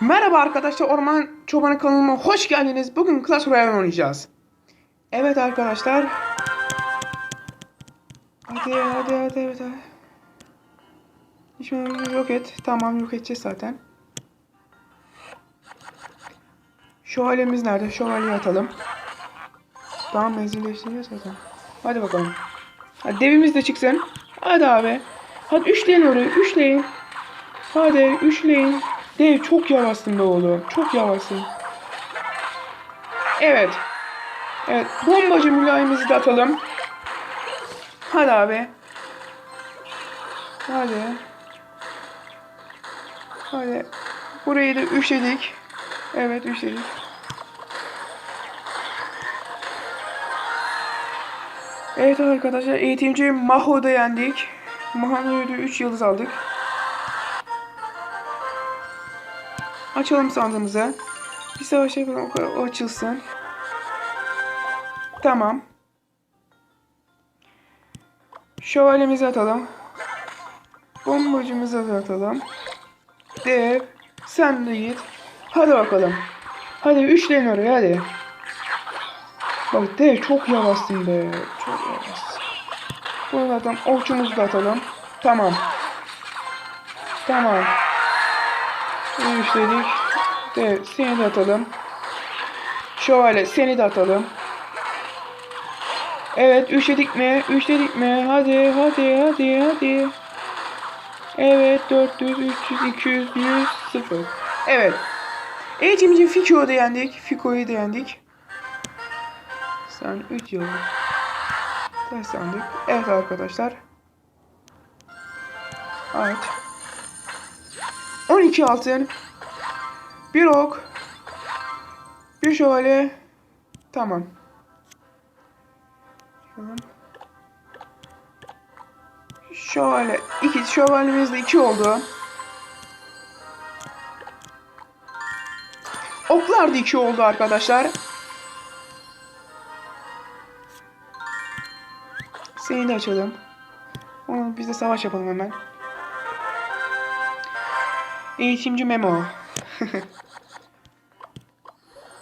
Merhaba arkadaşlar Orman Çobanı kanalıma hoş geldiniz. Bugün Clash Royale oynayacağız. Evet arkadaşlar. Hadi hadi hadi evet hadi. Şimdi yok et. Tamam yok edeceğiz zaten. Şövalyemiz nerede? Şövalyeyi atalım. Tamam menzilleştireceğiz zaten. Hadi bakalım. Hadi devimiz de çıksın. Hadi abi. Hadi üçleyin orayı. Üçleyin. Hadi üçleyin. Dev çok yavaşsın be oğlum. Çok yavaşsın. Evet. Evet. Bombacı mülayimizi de atalım. Hadi abi. Hadi. Hadi. Burayı da üçledik. Evet üçledik. Evet arkadaşlar eğitimci Maho'da yendik. Maho'da 3 yıldız aldık. Açalım sandığımızı. Bir savaş yapalım o, açılsın. Tamam. Şövalyemizi atalım. Bombacımızı atalım. Dev. Sen de git. Hadi bakalım. Hadi üçleyin oraya hadi. Bak dev çok yavaşsın be. Çok yavaşsın. Bunu da atalım. Okçumuzu da atalım. Tamam. Tamam. Üçledik. Dev seni de atalım. Şövalye seni de atalım. Evet üçledik mi? Üçledik mi? Hadi hadi hadi hadi. Evet 400, 300, 200, 100, 0. Evet. Eğitimci Fiko'yu da yendik. Fiko'yu da yendik. Sen 3 yıl. Sandık. Evet arkadaşlar. Evet. 12 altın. Bir ok. Bir şövalye. Tamam. Şövalye. iki şövalyemiz de iki oldu. Oklar da iki oldu arkadaşlar. Seni de açalım. Biz de savaş yapalım hemen. Eğitimci Memo.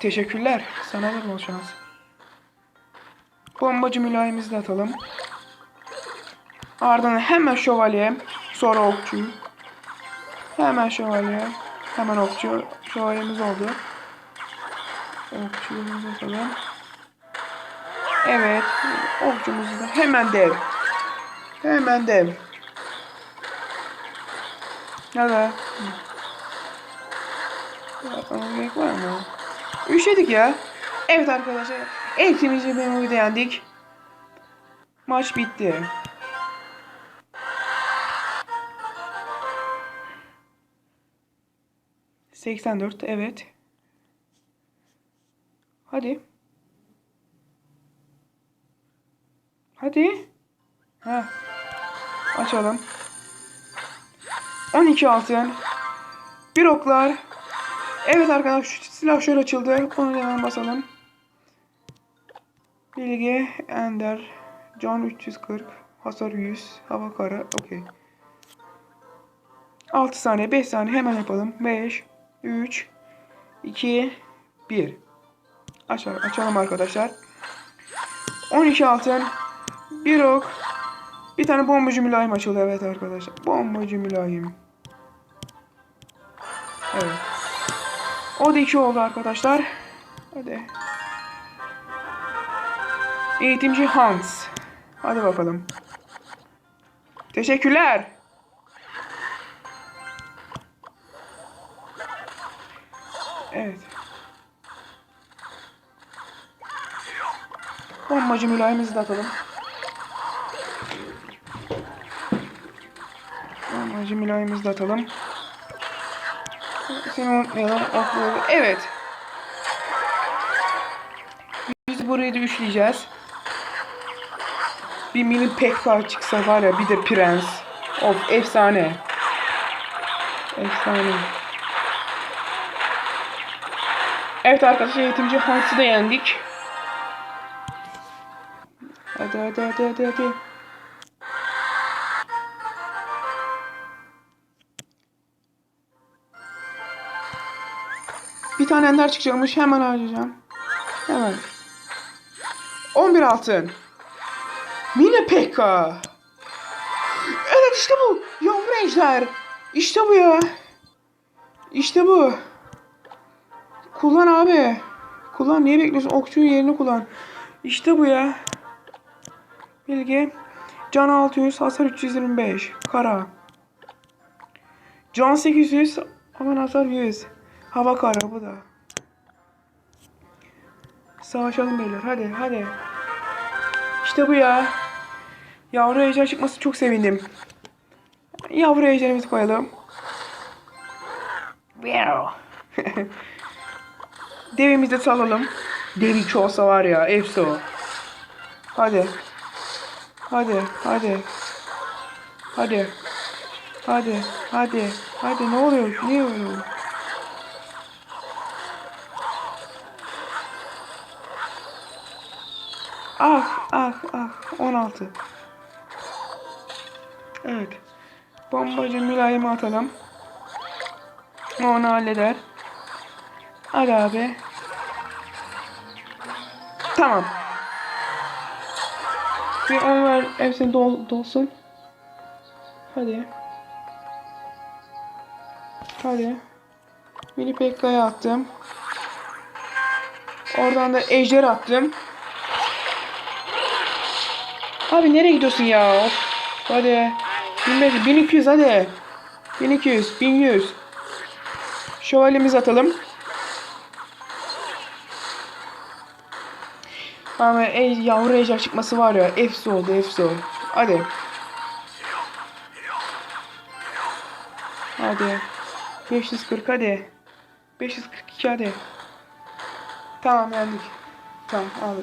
Teşekkürler. Sana da bol şans. Bombacı mülayimizi de atalım. Ardından hemen şövalye. Sonra okçu. Hemen şövalye. Hemen okçu. Şövalyemiz oldu. Okçumuzu atalım. Evet. Okçumuzu da hemen dev. Hemen dev. Hadi. Yapmamız gerek var mı? Üşedik ya. Evet arkadaşlar. Eğitimimizi benim yendik. Maç bitti. Seksen dört evet. Hadi. Hadi. Ha. Açalım. 12 altın. Bir oklar. Evet arkadaşlar silah şöyle açıldı. Onu hemen basalım. Bilgi Ender. Can 340. Hasar 100. Hava kara. Okey. 6 saniye 5 saniye hemen yapalım. 5 3 2 1 Açar, açalım arkadaşlar. 12 altın. Bir ok. Bir tane bombacı mülayim açıldı evet arkadaşlar. Bombacı mülayim. Evet. O da iki oldu arkadaşlar. Hadi. Eğitimci Hans. Hadi bakalım. Teşekkürler. Evet. Bombacı mülayimizi de atalım. Bombacı mülayimizi de atalım. Seni unutmayalım. Atlayalım. Evet. Biz burayı da üçleyeceğiz. Bir mini peklar çıksa var ya bir de prens. Of efsane. Efsane. Evet arkadaşlar eğitimci Hans'ı da yendik. Hadi hadi hadi hadi hadi. Tane ender çıkacakmış. Hemen harcayacağım. Hemen. 11 altın. Mine Pekka. Evet işte bu. Yavru ejder. İşte bu ya. İşte bu. Kullan abi. Kullan. Niye bekliyorsun? Okçunun yerini kullan. İşte bu ya. Bilgi. Can 600, hasar 325. Kara. Can 800, aman hasar 100. Hava kara bu da. Savaşalım beyler. Hadi hadi. İşte bu ya. Yavru ejder çıkması çok sevindim. Yavru ejderimizi koyalım. Devimizi de salalım. Devi olsa var ya. Efso. Hadi. Hadi. Hadi. Hadi. Hadi. Hadi. Hadi. Ne oluyor? Niye oluyor? 16. Evet. Bombacı mülayimi atalım. Onu halleder. Hadi abi. Tamam. Bir on ver hepsini dol, dolsun. Hadi. Hadi. Mini Pekka'ya attım. Oradan da ejder attım. Abi nereye gidiyorsun ya? Of. Hadi. 1500, 1200 hadi. 1200, 1100. Şövalyemizi atalım. Ama ey, yavru ejder çıkması var ya. Efsi oldu, efsi oldu. Hadi. Hadi. 540 hadi. 542 hadi. Tamam yendik. Tamam abi.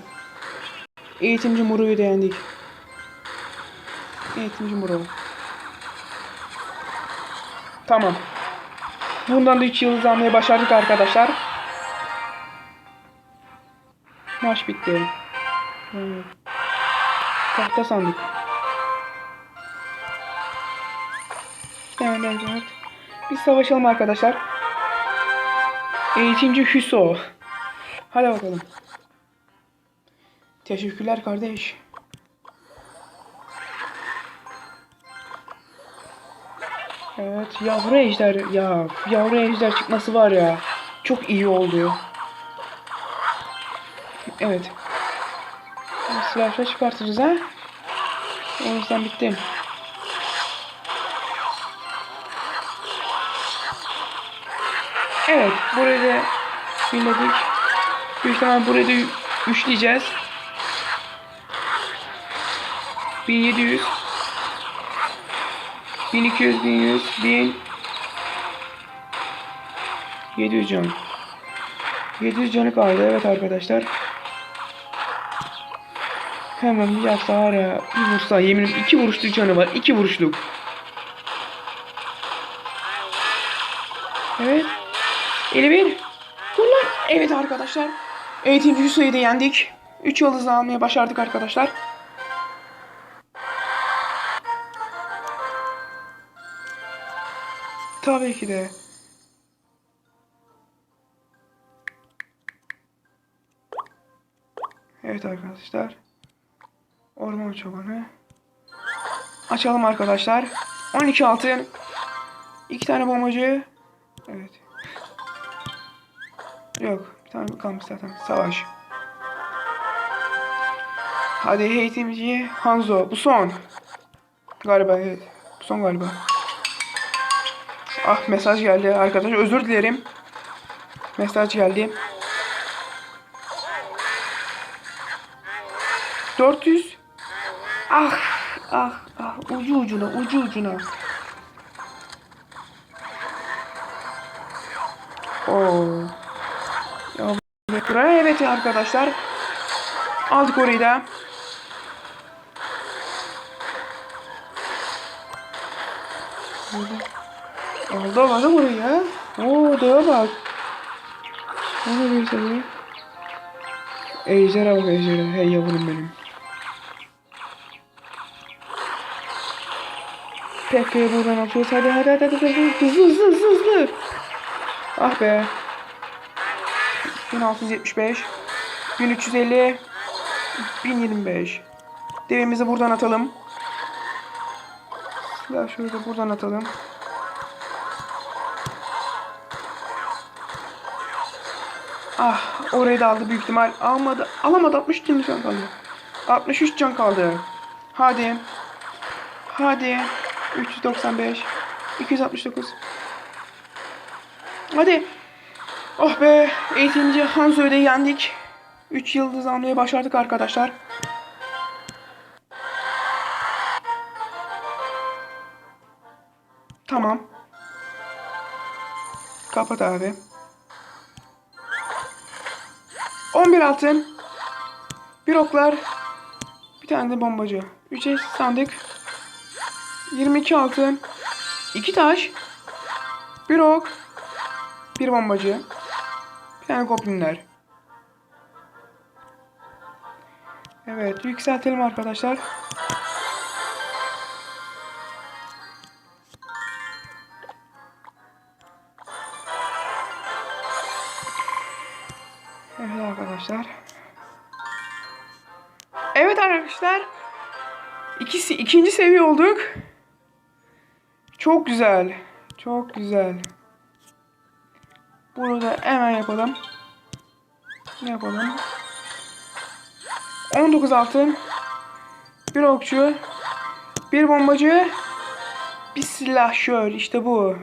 Eğitimci Muru'yu da yendik. Eğitimci Muru. Tamam. Bundan da 3 yıldız almayı başardık arkadaşlar. Maç bitti. Hmm. Tahta sandık. Yani evet. Biz savaşalım arkadaşlar. Eğitimci Hüso. Hadi bakalım. Teşekkürler kardeş. Evet yavru ejder ya yavru ejder çıkması var ya çok iyi oldu. Evet. Silahla çıkartırız ha. O yüzden bitti. Evet burayı da birledik. Büyük ihtimal burayı da üçleyeceğiz. 1700 1200 1100 1000 700 can 700 canı kaldı evet arkadaşlar. Hemen bir yapsa var ya bir vursa yeminim iki vuruşluk canı var iki vuruşluk. Evet. 51 Dur lan. Evet arkadaşlar. Eğitimci Hüseyin'i de yendik. 3 yıldız almayı başardık arkadaşlar Tabii ki de. Evet arkadaşlar. Orman çobanı. Açalım arkadaşlar. 12 altın. 2 tane bombacı. Evet. Yok. Bir tane kalmış zaten. Savaş. Hadi eğitimci Hanzo. Bu son. Galiba evet. Bu son galiba. Ah mesaj geldi arkadaşlar. Özür dilerim. Mesaj geldi. 400. Ah ah ah ucu ucuna ucu ucuna. Oo. Ya evet arkadaşlar. Aldık orayı da. Aldı aldı burayı ya. Oo dağa bak. Ne bir seni? Ejderha bak ejderha. Hey yavrum benim. Peki buradan atıyoruz. Hadi hadi hadi hadi. Hızlı hızlı hızlı hızlı. Ah be. 1675 1350 1025 Devimizi buradan atalım. Silah şöyle buradan atalım. Ah orayı da aldı büyük ihtimal. Almadı. Alamadı 63 can kaldı. 63 can kaldı. Hadi. Hadi. 395. 269. Hadi. Oh be. Eğitimci Hanzo'yu da yendik. 3 yıldız almayı başardık arkadaşlar. Tamam. Kapat abi. 11 altın. Bir oklar. Bir tane de bombacı. 3 eş sandık. 22 altın. 2 taş. Bir ok. Bir bombacı. Bir tane goblinler. Evet yükseltelim arkadaşlar. Arkadaşlar. Evet arkadaşlar. İkisi ikinci seviye olduk. Çok güzel. Çok güzel. Bunu da hemen yapalım. Yapalım. 19 altın. Bir okçu. Bir bombacı. Bir silahşör. İşte bu.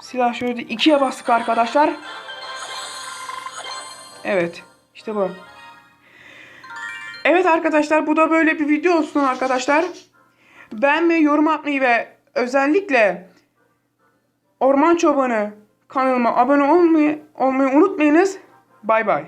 Silahşörü de ikiye bastık arkadaşlar. Evet. işte bu. Evet arkadaşlar bu da böyle bir video olsun arkadaşlar. Beğenmeyi, yorum atmayı ve özellikle Orman Çobanı kanalıma abone olmayı, olmayı unutmayınız. Bay bay.